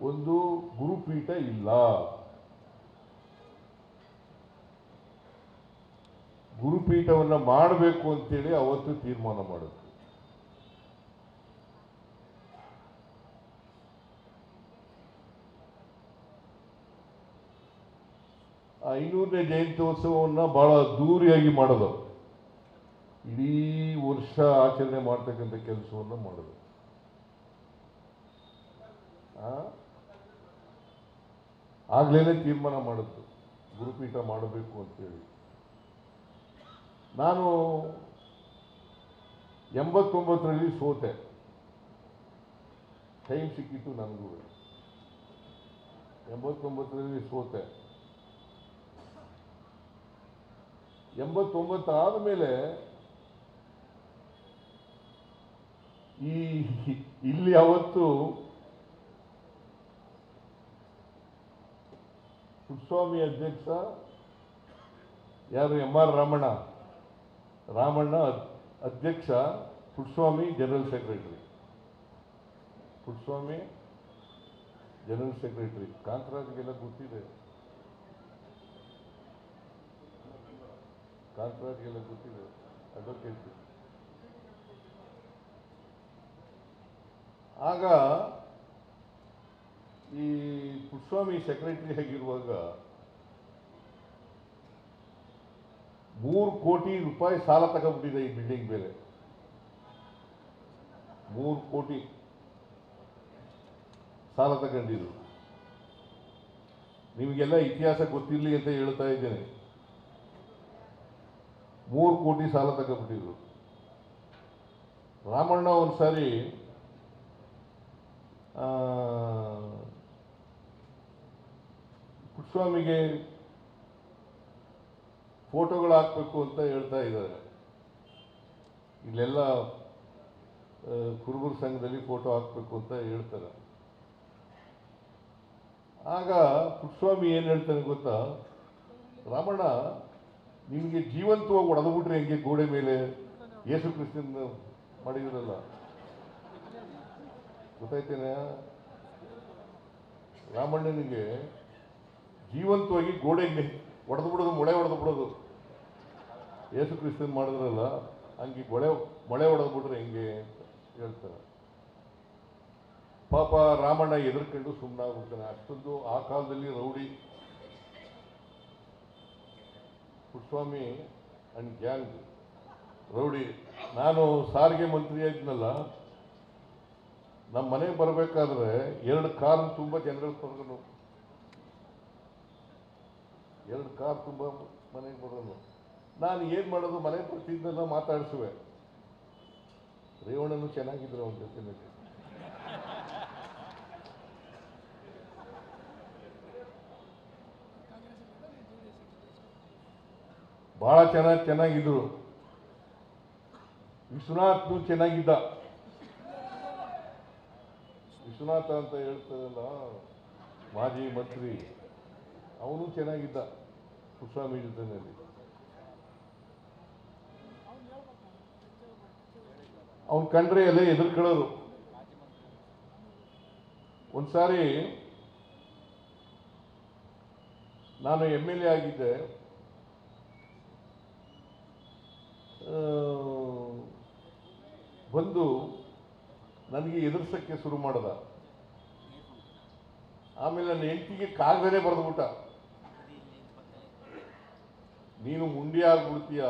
ಒಂದು ಗುರುಪೀಠ ಇಲ್ಲ. ಗುರುಪೀಠವನ್ನ ಮಾಡಬೇಕು ಅಂತೇಳಿ ಅವತ್ತು ತೀರ್ಮಾನ ಮಾಡಿದ್ರು ಐನೂರನೇ ಜಯಂತ್ಯೋತ್ಸವವನ್ನು ಬಹಳ ದೂರಿಯಾಗಿ ಮಾಡೋದು. ಇಡೀ ವರ್ಷ ಆಚರಣೆ ಮಾಡ್ತಕ್ಕಂಥ ಕೆಲಸವನ್ನು ಮಾಡೋದು. ಆ? ಆಗ್ಲೇನೆ ತೀರ್ಮಾನ ಮಾಡಿದ್ದು ಗುರುಪೀಠ ಮಾಡಬೇಕು ಅಂತೇಳಿ. ನಾನು ಎಂಬತ್ತೊಂಬತ್ತರಲ್ಲಿ ಸೋತೆ. ಟೈಮ್ ಸಿಕ್ಕಿತ್ತು ನನಗೂ. ಎಂಬತ್ತೊಂಬತ್ತರಲ್ಲಿ ಸೋತೆ. ಎಂಬತ್ತೊಂಬತ್ತು ಆದಮೇಲೆ ಈ ಇಲ್ಲಿ ಅವತ್ತು ಪುಟ್ಟಸ್ವಾಮಿ ಅಧ್ಯಕ್ಷ ಯಾರು ಎಂ ಆರ್ ರಾಮಣ್ಣ ರಾಮಣ್ಣ ಅಧ್ಯಕ್ಷ Puttaswamy general secretary. Puttaswamy general secretary. ಕಾಂತರಾಜ್ಗೆಲ್ಲ ಗೊತ್ತಿದೆ. ಕಾಂತರಾಜ್ಗೆಲ್ಲ ಗೊತ್ತಿದೆ. ಅಡ್ವೊಕೇಟ್ ಆಗ ಈ ಪುಟ್ಟಸ್ವಾಮಿ ಸೆಕ್ರೆಟರಿ ಆಗಿರುವಾಗ ಮೂರು ಕೋಟಿ ರೂಪಾಯಿ ಸಾಲ ತಗೊಂಡ್ಬಿಟ್ಟಿದೆ ಈ ಬಿಲ್ಡಿಂಗ್ ಮೇಲೆ. ಮೂರು ಕೋಟಿ ಸಾಲ ತಗೊಂಡಿದ್ರು. ನಿಮಗೆಲ್ಲ ಇತಿಹಾಸ ಗೊತ್ತಿರಲಿ ಅಂತ ಹೇಳ್ತಾ ಇದ್ದೇನೆ. ಮೂರು ಕೋಟಿ ಸಾಲ ತಗೊಂಡ್ಬಿಟ್ಟಿದ್ರು. ರಾಮಣ್ಣ ಒಂದ್ಸಾರಿ ಆ, ಪುಟ್ಟಸ್ವಾಮಿಗೆ ಫೋಟೋಗಳು ಹಾಕಬೇಕು ಅಂತ ಹೇಳ್ತಾ ಇದ್ದಾರೆ. ಇಲ್ಲೆಲ್ಲ ಕುರುಬರ ಸಂಘದಲ್ಲಿ ಫೋಟೋ ಹಾಕಬೇಕು ಅಂತ ಹೇಳ್ತಾರೆ. ಆಗ ಪುಟ್ಟಸ್ವಾಮಿ ಏನು ಹೇಳ್ತಾನೆ ಗೊತ್ತಾ? ರಾಮಣ್ಣ, ನಿಮಗೆ ಜೀವಂತವಾಗಿ ಹೊಡೆದ್ಬಿಟ್ರೆ ಹೆಂಗೆ ಗೋಡೆ ಮೇಲೆ? ಯೇಸು ಕ್ರಿಸ್ತನ್ ಮಾಡಿದ್ರಲ್ಲ. ಗೊತ್ತಾಯ್ತೇನೆ? ರಾಮಣ್ಣನಿಗೆ ಜೀವಂತವಾಗಿ ಗೋಡೆಗೆ ಒಡೆದು ಬಿಡೋದು, ಮೊಳೆ ಹೊಡೆದು ಬಿಡೋದು. ಯೇಸು ಕ್ರಿಸ್ತನ್ ಮಾಡಿದ್ರಲ್ಲ, ಹಂಗೆ ಮೊಳೆ ಮೊಳೆ ಹೊಡೆದು ಬಿಟ್ರೆ ಹೆಂಗೆ ಅಂತ ಹೇಳ್ತಾರೆ. ಪಾಪ ರಾಮಣ್ಣ ಎದುರ್ಕೊಂಡು ಸುಮ್ಮನಾಗ್ಬಿಡ್ತಾನೆ ಅಷ್ಟೊಂದು ಆ ಕಾಲದಲ್ಲಿ rowdy. Puttaswamy and gang rowdy. ನಾನು ಸಾರಿಗೆ ಮಂತ್ರಿ ಆಗಿದ್ನಲ್ಲ ನಮ್ಮ ಮನೆಗೆ ಬರಬೇಕಾದ್ರೆ ಎರಡು ಕಾರ್ ತುಂಬ ಜನಗಳು ಕರ್ಕೊಂಡು ಎರಡು ಕಾರ್ ತುಂಬ ಮನೆಗೆ ಬರೋದು. ನಾನು ಏನು ಮಾಡೋದು, ಮನೆ ಬರ್ತಿದ್ದೆಲ್ಲ ಮಾತಾಡಿಸುವೆ. ರೇವಣ್ಣನು ಚೆನ್ನಾಗಿದ್ರು ಅವನ ಜೊತೆನಲ್ಲಿ ಬಹಳ ಚೆನ್ನಾಗಿ ಚೆನ್ನಾಗಿದ್ರು. ವಿಶ್ವನಾಥ್ನು ಚೆನ್ನಾಗಿದ್ದ. ವಿಶ್ವನಾಥ ಅಂತ ಹೇಳ್ತಾರಲ್ಲ ಮಾಜಿ ಮಂತ್ರಿ. ಅವನು ಚೆನ್ನಾಗಿದ್ದ. ಕುಸ್ವಾಮಿ ಜೊತೆಯಲ್ಲಿ ಅವನ್ ಕಂಡ್ರೆ ಎಲ್ಲ ಎದುರ್ಕೊಳ್ಳೋರು ಒಂದ್ಸಾರಿ ನಾನು ಎಂ ಎಲ್ ಎ ಆಗಿದ್ದೆ ಬಂದು ನನಗೆ ಎದುರ್ಸಕ್ಕೆ ಶುರು ಮಾಡ್ದ. ಆಮೇಲೆ ನನ್ನ ಹೆಂಡತಿಗೆ ಕಾಗದನೇ ಬರೆದ್ಬಿಟ್ಟ. ನೀನು ಮುಂಡಿ ಆಗ್ಬಿಡ್ತೀಯ?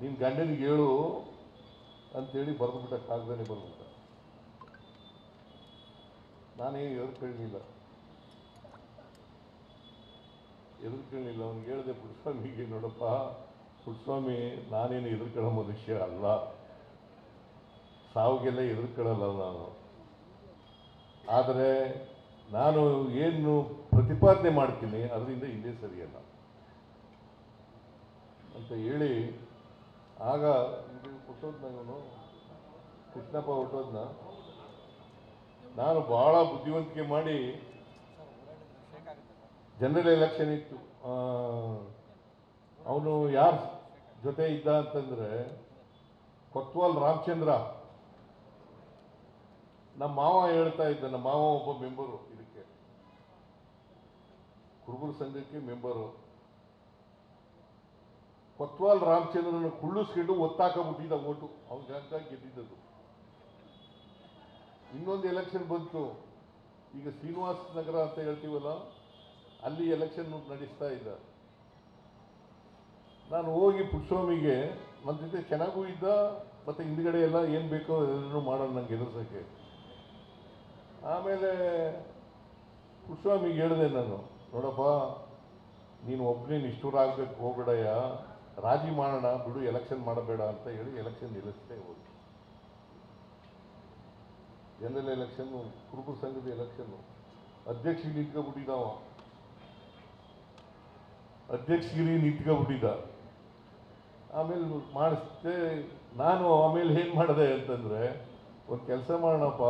ನಿನ್ನ ಗಂಡನಿಗೆ ಹೇಳು ಅಂತೇಳಿ ಬರೆದ್ಬಿಟ್ಟ ಕಾಗದನೇ ಬರೆದ್ಬಿಟ್ಟ ನಾನೇನು ಎದುರು ಕೇಳಲಿಲ್ಲ ಅವ್ನಿಗೆ ಹೇಳಿದೆ, ಪುಟ್ಸ್ವಾಮಿಗೆ ನೋಡಪ್ಪ ಪುಟ್ಟಸ್ವಾಮಿ ನಾನೇನು ಎದುರುಕೊಳ್ಳೋ ಮನುಷ್ಯ ಅಲ್ಲ. ಸಾವಿಗೆಲ್ಲ ಎದುರುಕೊಳ್ಳಲ್ಲ ನಾನು. ಆದರೆ ನಾನು ಏನು ಪ್ರತಿಪಾದನೆ ಮಾಡ್ತೀನಿ ಅದರಿಂದ ಹಿಂದೆ ಸರಿಯಲ್ಲ. ಅಂತ ಹೇಳಿ ಆಗ ನಾನು ಕೃಷ್ಣಪ್ಪ ಹುಟ್ಟೋದ್ನ ನಾನು ಬಹಳ ಬುದ್ಧಿವಂತಿಕೆ ಮಾಡಿ ಜನರಲ್ ಎಲೆಕ್ಷನ್ ಇತ್ತು. ಅವನು ಯಾರ ಜೊತೆ ಇದ್ದ ಅಂತಂದ್ರೆ ಕೊತ್ವಾಲ್ ರಾಮಚಂದ್ರ. ನಮ್ಮ ಮಾವ ಹೇಳ್ತಾ ಇದ್ದ, ನಮ್ಮ ಮಾವ ಒಬ್ಬ ಮೆಂಬರು. ಕುರುಬರ ಸಂಘಕ್ಕೆ ಮೆಂಬರು. ಕೊತ್ವಾಲ್ ರಾಮಚಂದ್ರನ ಕುಳ್ಳಿಸ್ಕೊಂಡು ಒತ್ತಾಕಬಿಟ್ಟಿದ್ದ ಓಟು. ಅವನ ಜಾಗ ಗೆದ್ದಿದ್ದದು. ಇನ್ನೊಂದು ಎಲೆಕ್ಷನ್ ಬಂತು. ಈಗ ಶ್ರೀನಿವಾಸ ನಗರ ಅಂತ ಹೇಳ್ತೀವಲ್ಲ, ಅಲ್ಲಿ ಎಲೆಕ್ಷನ್ ನಡೆಸ್ತಾ ಇದ್ದ. ನಾನು ಹೋಗಿ ಪುಟ್ಸ್ವಾಮಿಗೆ ನನ್ನ ಜೊತೆ ಚೆನ್ನಾಗೂ ಇದ್ದ, ಮತ್ತೆ ಹಿಂದ್ಗಡೆ ಎಲ್ಲ ಏನು ಬೇಕೋ ಎಲ್ಲರೂ ಮಾಡೋಣ ನಂಗೆ ಎದುರ್ಸೋಕ್ಕೆ ಆಮೇಲೆ ಪುಟ್ಸ್ವಾಮಿಗೆ ಹೇಳಿದೆ ನಾನು ನೋಡಪ್ಪ, ನೀನು ಒಬ್ಬನೇ ನಿಷ್ಠುರಾಗಬೇಕು ಹೋಗ್ಬೇಡಯ್ಯ. ರಾಜಿ ಮಾಡೋಣ, ಬಿಡು ಎಲೆಕ್ಷನ್ ಮಾಡಬೇಡ ಅಂತ ಹೇಳಿ ಎಲೆಕ್ಷನ್ ನಿಲ್ಲಿಸ್ತೇ ಹೋಗಿ. ಜನರಲ್ ಎಲೆಕ್ಷನ್ನು ಕುರುಬ ಸಂಘದ ಎಲೆಕ್ಷನ್ನು ಅಧ್ಯಕ್ಷಿಗೆ ನಿಂತ್ಕೊಬಿಟ್ಟಿದ್ದಾವ ಅಧ್ಯಕ್ಷಗಿರಿ ನಿಂತ್ಕೊಬಿಟ್ಟಿದ್ದ ಆಮೇಲೆ ಮಾಡಿಸ್ದೆ, ನಾನು ಆಮೇಲೆ ಏನು ಮಾಡಿದೆ ಅಂತಂದರೆ, ಒಂದು ಕೆಲಸ ಮಾಡೋಣಪ್ಪ,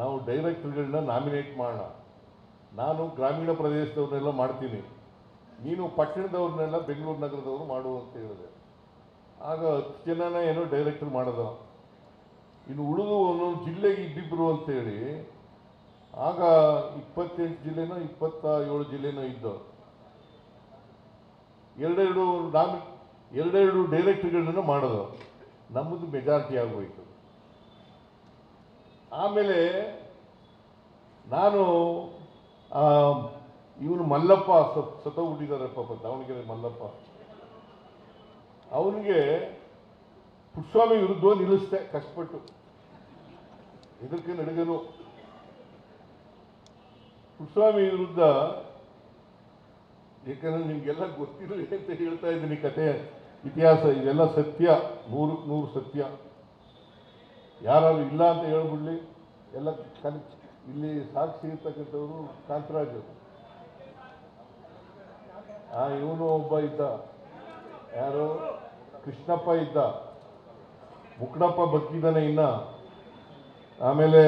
ನಾವು ಡೈರೆಕ್ಟರ್ಗಳನ್ನ ನಾಮಿನೇಟ್ ಮಾಡೋಣ. ನಾನು ಗ್ರಾಮೀಣ ಪ್ರದೇಶದವ್ರನ್ನೆಲ್ಲ ಮಾಡ್ತೀನಿ. ನೀನು ಪಟ್ಟಣದವ್ರನ್ನೆಲ್ಲ ಬೆಂಗಳೂರು ನಗರದವರು ಮಾಡು ಅಂತ ಹೇಳಿದೆ. ಆಗ ಹತ್ತು ಜನನ ಏನೋ ಡೈರೆಕ್ಟರ್ ಮಾಡಿದ ಇನ್ನು ಉಳಿದು ಒಂದೊಂದು ಜಿಲ್ಲೆಗೆ ಇಬ್ಬಿಬ್ರು ಅಂತೇಳಿ, ಆಗ ಇಪ್ಪತ್ತೆಂಟು ಜಿಲ್ಲೆನೋ ಇಪ್ಪತ್ತ ಏಳು ಜಿಲ್ಲೆನೋ ಇದ್ದವು ಎರಡೆರಡು ನಾಮಿ, ಎರಡೆರಡು ಡೈರೆಕ್ಟರ್ಗಳನ್ನ ಮಾಡೋದು, ನಮ್ಮದು ಮೆಜಾರಿಟಿ ಆಗೋಯ್ತು. ಆಮೇಲೆ ನಾನು ಇವನು ಮಲ್ಲಪ್ಪ ಸತ್ ಹುಟ್ಟಿದ್ದಾರೆ ಪಾಪ, ದಾವಣಗೆರೆ ಮಲ್ಲಪ್ಪ. ಅವನಿಗೆ ಪುಟ್ಸ್ವಾಮಿ ವಿರುದ್ಧ ನಿಲ್ಲಿಸ್ದೆ, ಕಷ್ಟಪಟ್ಟು. ಇದಕ್ಕೆ ನಡುಗನು. ಪುಟ್ಸ್ವಾಮಿ ವಿರುದ್ಧ, ಏಕೆಂದ್ರೆ ನಿಮ್ಗೆಲ್ಲ ಗೊತ್ತಿರಲಿ ಅಂತ ಹೇಳ್ತಾ ಇದ್ದೀನಿ ಕತೆ, ಇತಿಹಾಸ ಇದೆಲ್ಲ ಸತ್ಯ, ನೂರು ನೂರು ಸತ್ಯ. ಯಾರು ಇಲ್ಲ ಅಂತ ಹೇಳ್ಬಿಡ್ಲಿ, ಎಲ್ಲ ಕನ್ ಇಲ್ಲಿ ಸಾಕ್ಷಿ ಇರ್ತಕ್ಕಂಥವ್ರು ಕಾಂತರಾಜು ಆ, ಇವನು ಒಬ್ಬ ಇದ್ದ. ಯಾರು? ಕೃಷ್ಣಪ್ಪ ಇದ್ದ. ಮುಕ್ಣಪ್ಪ ಬಕ್ಕಿದ್ದಾನೆ ಇನ್ನ. ಆಮೇಲೆ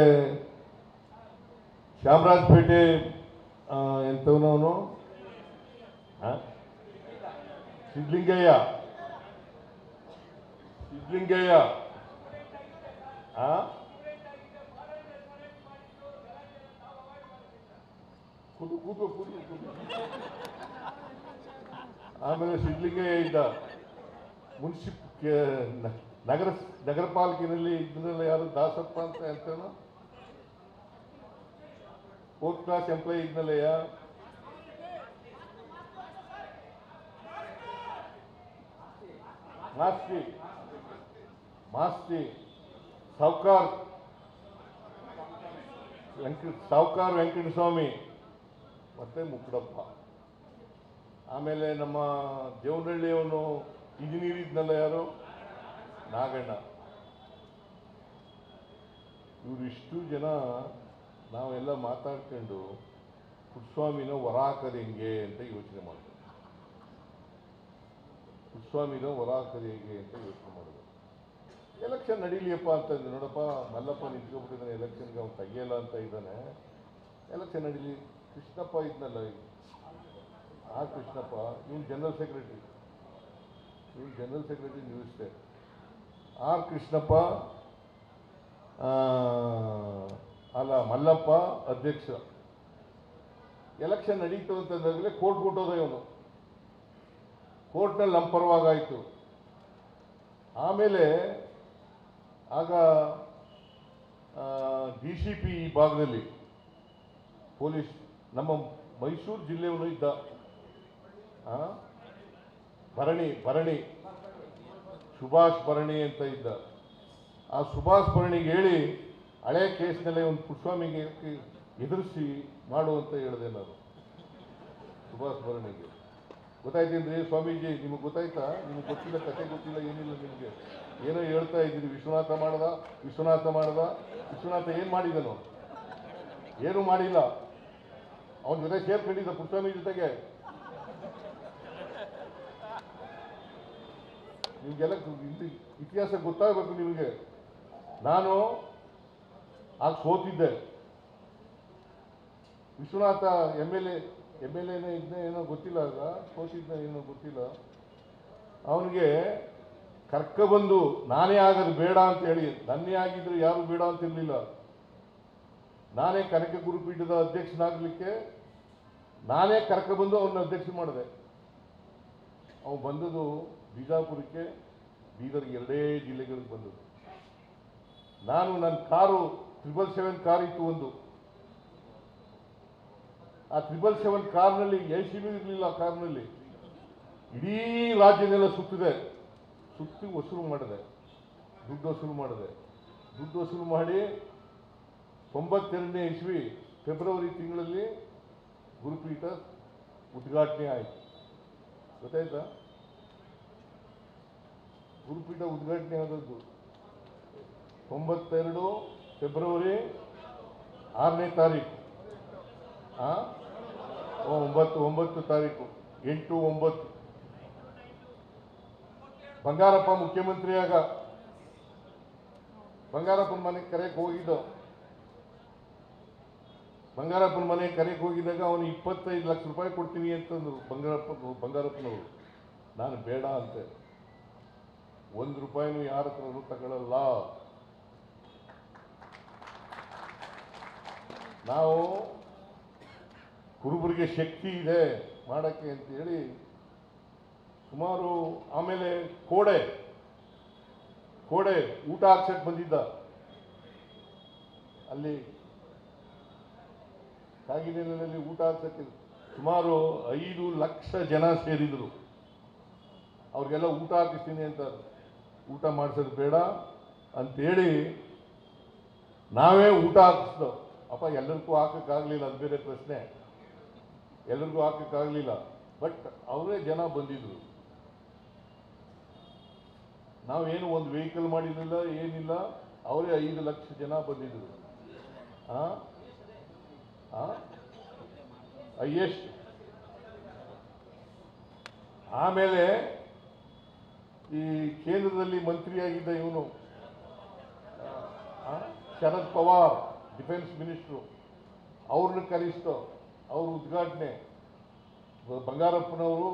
ಚಾಮರಾಜಪೇಟೆ ಎಂಥವನವನು ಸಿದ್ಲಿಂಗಯ್ಯ. ಸಿದ್ಲಿಂಗಯ್ಯ. ಆ? ಕೂತು ಕೂತು ಕೂತು ಆಮೇಲೆ ಸಿಗ್ಲಿಕ್ಕೆ ಇದ್ದ ಮುನ್ಸಿಪ್ ನಗರ ನಗರ ಪಾಲಿಕೆಯಲ್ಲಿ ಯಾರು ದಾಸಪ್ಪ ಅಂತ ಹೇಳ್ತಾನೋ ಫೋರ್ತ್ ಕ್ಲಾಸ್ ಎಂಪ್ಲಾಯಿ ಇದ್ನಲ್ಲಯ್ಯ. ಮಾಸ್ತಿ ಮಾಸ್ತಿ ಸಾವುಕಾರ್ ವೆಂಕಟ ಸಾವುಕಾರ್ ವೆಂಕಟಸ್ವಾಮಿ ಮತ್ತೆ ಮುಕ್ಕಡಪ್ಪ ಆಮೇಲೆ ನಮ್ಮ ದೇವನಹಳ್ಳಿಯವನು ಇಂಜಿನಿಯರ್ ಇದ್ನಲ್ಲ ಯಾರು? ನಾಗಣ್ಣ. ಇವರಿಷ್ಟು ಜನ ನಾವೆಲ್ಲ ಮಾತಾಡ್ಕೊಂಡು ಪುಟ್ಸ್ವಾಮಿನ ವರಾಕರಿ ಹೆಂಗೆ ಅಂತ ಯೋಚನೆ ಮಾಡಿದ್ರು. ಪುಟ್ಸ್ವಾಮಿನ ಹೊರ ಹಾಕೋದು ಹೇಗೆ ಅಂತ ಯೋಚನೆ ಮಾಡಿದ್ರು. ಎಲೆಕ್ಷನ್ ನಡೀಲಿಯಪ್ಪ ಅಂತಂದ್ರೆ. ನೋಡಪ್ಪ, ಮಲ್ಲಪ್ಪ ನಿಂತ್ಕೊಬಿಟ್ಟಿದ್ದಾನೆ ಎಲೆಕ್ಷನ್ಗೆ ಅವ್ನು ತೆಗಿಯಲ್ಲ ಅಂತ ಇದ್ದಾನೆ. ಎಲೆಕ್ಷನ್ ನಡೀಲಿ ಕೃಷ್ಣಪ್ಪ ಇದ್ನಲ್ಲ ಈಗ. ಆ ಕೃಷ್ಣಪ್ಪ ನೀನು ಜನರಲ್ ಸೆಕ್ರೆಟರಿ ನೀವು general secretary news R Krishnappa ಆ, ಅಲ್ಲ ಮಲ್ಲಪ್ಪ ಅಧ್ಯಕ್ಷ. ಎಲೆಕ್ಷನ್ ನಡೀತು ಅಂತಂದಾಗಲೇ ಕೋರ್ಟ್ ಕೊಟ್ಟೋದ ಇವನು. ಕೋರ್ಟ್ನಲ್ಲಿ ನಮ್ಮ ಪರವಾಗಾಯಿತು. ಆಮೇಲೆ ಆಗ ಡಿ ಸಿ ಪಿ ಈ ಭಾಗದಲ್ಲಿ ಪೊಲೀಸ್ ನಮ್ಮ ಮೈಸೂರು ಜಿಲ್ಲೆಯವನು ಇದ್ದ? ಭರಣಿ ಭರಣಿ, ಸುಭಾಷ್ ಭರಣಿ ಅಂತ ಇದ್ದ. ಆ ಸುಭಾಷ್ ಭರಣಿಗೆ ಹೇಳಿ ಹಳೆ ಕೇಸ್ನಲ್ಲೇ ಒಂದು ಪುಟ್ಸ್ವಾಮಿಗೆ ಎದುರಿಸಿ ಮಾಡು ಅಂತ ಹೇಳಿದೆ ನಾನು. ಸುಭಾಷ್ ಭರಣಿಗೆ. ಗೊತ್ತಾಯ್ತೇನ್ರಿ ಸ್ವಾಮೀಜಿ, ನಿಮಗೆ ಗೊತ್ತಾಯ್ತಾ? ನಿಮಗೆ ಗೊತ್ತಿಲ್ಲ, ಕತೆ ಗೊತ್ತಿಲ್ಲ, ಏನಿಲ್ಲ ನಿಮಗೆ? ಏನೋ ಹೇಳ್ತಾ ಇದ್ದೀರಿ, ವಿಶ್ವನಾಥ ಮಾಡ್ದ ವಿಶ್ವನಾಥ ಮಾಡ್ದ, ವಿಶ್ವನಾಥ ಏನು ಮಾಡಿದನು? ಏನು ಮಾಡಿಲ್ಲ. ಅವನ ಜೊತೆ ಸೇರ್ಕೊಂಡಿದ್ದ ಪುಟ್ಟಸ್ವಾಮಿ ಜೊತೆಗೆ. ನಿಮ್ಗೆಲ್ಲ ಇತಿಹಾಸ ಗೊತ್ತಾಗಬೇಕು ನಿಮಗೆ. ನಾನು ಆಗ ಸೋತಿದ್ದೆ. Vishwanath M L A, M L ಎನೇ ಇದ್ನೇ ಏನೋ ಗೊತ್ತಿಲ್ಲ ಆಗ ಸೋತಿದ್ನ ಏನೋ ಗೊತ್ತಿಲ್ಲ. ಅವನಿಗೆ ಕರ್ಕ ಬಂದು ನಾನೇ ಆಗೋದು ಬೇಡ ಅಂತ ಹೇಳಿ ನನ್ನೇ ಆಗಿದ್ರು ಯಾರು ಬೇಡ ಅಂತಿರ್ಲಿಲ್ಲ ನಾನೇ ಕನಕ ಗುರುಪೀಠದ ಅಧ್ಯಕ್ಷನಾಗಲಿಕ್ಕೆ ನಾನೇ ಕರ್ಕೊಬಂದು ಅವ್ರನ್ನ ಅಧ್ಯಕ್ಷ ಮಾಡಿದೆ. ಅವು ಬಂದದ್ದು ಬಿಜಾಪುರಕ್ಕೆ ಬೀದರ್ ಎರಡೇ ಜಿಲ್ಲೆಗಳಿಗೆ ಬಂದದ್ದು. ನಾನು ನನ್ನ ಕಾರು ತ್ರಿಬಲ್ ಸೆವೆನ್ ಕಾರ್ ಇತ್ತು ಒಂದು. ಆ ತ್ರಿಬಲ್ ಸೆವೆನ್ ಕಾರ್ನಲ್ಲಿ ಎ ಸಿ ಬಿ ಇರಲಿಲ್ಲ ಆ ಕಾರ್ನಲ್ಲಿ. ಇಡೀ ರಾಜ್ಯನೆಲ್ಲ ಸುತ್ತಿದೆ. ಸುತ್ತಿ ವಸೂಲು ಮಾಡಿದೆ. ದುಡ್ಡು ವಸೂಲು ಮಾಡಿದೆ. ದುಡ್ಡು ವಸೂಲು ಮಾಡಿ ತೊಂಬತ್ತೆರಡನೇ ಇಸ್ವಿ ಫೆಬ್ರವರಿ ತಿಂಗಳಲ್ಲಿ ಗುರುಪೀಠ ಉದ್ಘಾಟನೆ ಆಯಿತು. ಗೊತ್ತಾಯ್ತಾ? ಗುರುಪೀಠ ಉದ್ಘಾಟನೆ ಆದದ್ದು ತೊಂಬತ್ತೆರಡು ಫೆಬ್ರವರಿ ಆರನೇ ತಾರೀಕು. ಒಂಬತ್ತು ಒಂಬತ್ತು ತಾರೀಕು. ಎಂಟು, ಒಂಬತ್ತು. ಬಂಗಾರಪ್ಪ ಮುಖ್ಯಮಂತ್ರಿಯಾಗ. ಬಂಗಾರಪ್ಪನ ಮನೆಗೆ ಕರೆಯಕ್ಕೆ ಹೋಗಿದ್ದ. ಬಂಗಾರಪ್ಪನ ಮನೆ ಕರೆಗೆ ಹೋಗಿದ್ದಾಗ ಅವನು ಇಪ್ಪತ್ತೈದು ಲಕ್ಷ ರೂಪಾಯಿ ಕೊಡ್ತೀನಿ ಅಂತಂದ್ರು ಬಂಗಾರಪ್ಪ ಬಂಗಾರಪ್ಪನವರು. ನಾನು ಬೇಡ ಅಂತೆ. ಒಂದು ರೂಪಾಯಿನೂ ಯಾರ ಹತ್ರನೂ ತಗೊಳ್ಳಲ್ಲ ನಾವು ಕುರುಬರಿಗೆ ಶಕ್ತಿ ಇದೆ ಮಾಡೋಕ್ಕೆ ಅಂತೇಳಿ ಸುಮಾರು ಆಮೇಲೆ ಕೋಡೆ ಕೋಡೆ ಊಟ ಹಾಕ್ಸಕ್ಕೆ ಬಂದಿದ್ದ. ಅಲ್ಲಿ ಕಾಗಿನೆಲೆಯಲ್ಲಿ ಊಟ ಹಾಕ್ಸಕ್ಕೆ ಸುಮಾರು ಐದು ಲಕ್ಷ ಜನ ಸೇರಿದ್ರು. ಅವ್ರಿಗೆಲ್ಲ ಊಟ ಹಾಕಿಸ್ತೀನಿ ಅಂತ ಊಟ ಮಾಡಿಸೋದು ಬೇಡ ಅಂತೇಳಿ ನಾವೇ ಊಟ ಹಾಕಿಸ್ದು. ಅಪ್ಪ, ಎಲ್ಲರಿಗೂ ಹಾಕಕ್ಕಾಗಲಿಲ್ಲ, ಅದು ಬೇರೆ ಪ್ರಶ್ನೆ. ಎಲ್ಲರಿಗೂ ಹಾಕಕ್ಕಾಗಲಿಲ್ಲ. ಬಟ್ ಅವರೇ ಜನ ಬಂದಿದ್ರು. ನಾವೇನು ಒಂದು ವೆಹಿಕಲ್ ಮಾಡಿರಲಿಲ್ಲ, ಏನಿಲ್ಲ, ಅವರೇ ಐದು ಲಕ್ಷ ಜನ ಬಂದಿದ್ರು. ಆ? ಹೈಯೆಸ್ಟ್ ಆಮೇಲೆ ಈ ಕೇಂದ್ರದಲ್ಲಿ ಮಂತ್ರಿಯಾಗಿದ್ದ ಇವನು ಶರದ್ ಪವಾರ್, ಡಿಫೆನ್ಸ್ ಮಿನಿಸ್ಟ್ರು, ಅವ್ರನ್ನ ಕರೆಸ್ತು ಅವ್ರ ಉದ್ಘಾಟನೆ. ಬಂಗಾರಪ್ಪನವರು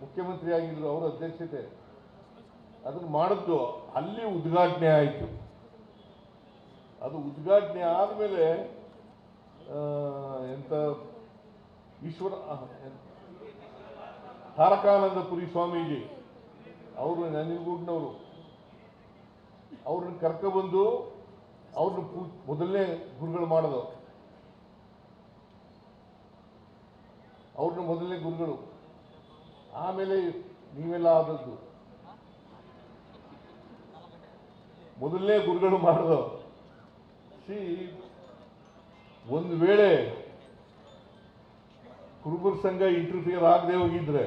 ಮುಖ್ಯಮಂತ್ರಿ ಆಗಿದ್ರು ಅವರ ಅಧ್ಯಕ್ಷತೆ. ಅದನ್ನು ಮಾಡಿದ್ದು ಅಲ್ಲಿ ಉದ್ಘಾಟನೆ ಆಯಿತು. ಅದು ಉದ್ಘಾಟನೆ ಆದಮೇಲೆ ಈಶ್ವರ ತಾರಕಾನಂದಪುರಿ ಸ್ವಾಮೀಜಿ, ಅವರು ನಂಜನಗೂಡಿನವರು ಅವ್ರನ್ನ ಕರ್ಕೊಬಂದು ಅವ್ರನ್ನ ಮೊದಲನೇ ಗುರುಗಳು ಮಾಡೋದು ಅವ್ರನ್ನ ಮೊದಲನೇ ಗುರುಗಳು. ಆಮೇಲೆ ನೀವೆಲ್ಲ ಆದದ್ದು. ಮೊದಲನೇ ಗುರುಗಳು ಮಾಡೋದು ಸಿ ಒಂದು ವೇಳೆ ಕುರುಬರ ಸಂಘ ಇಂಟರ್ಫಿಯರ್ ಆಗದೆ ಹೋಗಿದ್ರೆ,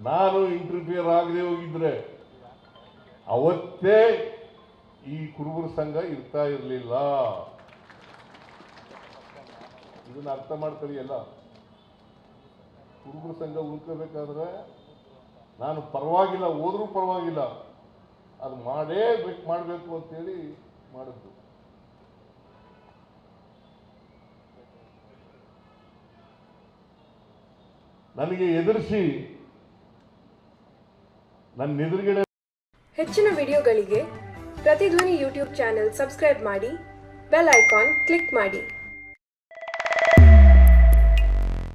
ನಾನು ಇಂಟರ್ಫಿಯರ್ ಆಗದೆ ಹೋಗಿದ್ರೆ, ಅವತ್ತೇ ಈ ಕುರುಬರ ಸಂಘ ಇರ್ತಾ ಇರಲಿಲ್ಲ. ಇದನ್ನ ಅರ್ಥ ಮಾಡ್ಕೊಳ್ಳಿ ಎಲ್ಲ ಕುರುಬರ ಸಂಘ ಉಳ್ಕೋಬೇಕಾದ್ರೆ ನಾನು ಪರವಾಗಿಲ್ಲ, ಹೋದ್ರೂ ಪರವಾಗಿಲ್ಲ. ಅದು ಮಾಡೇ ಬೇಕು, ಮಾಡಬೇಕು ಅಂತೇಳಿ ಮಾಡಿದ್ದು ನನಗೆ ಎದುರಿಸಿ ನನ್ನ ಎದುರುಗಡೆ ಹೆಚ್ಚಿನ ವಿಡಿಯೋಗಳಿಗೆ ಪ್ರತಿಧ್ವನಿ ಯೂಟ್ಯೂಬ್ ಚಾನೆಲ್ ಸಬ್ಸ್ಕ್ರೈಬ್ ಮಾಡಿ ಬೆಲ್ ಐಕಾನ್ ಕ್ಲಿಕ್ ಮಾಡಿ.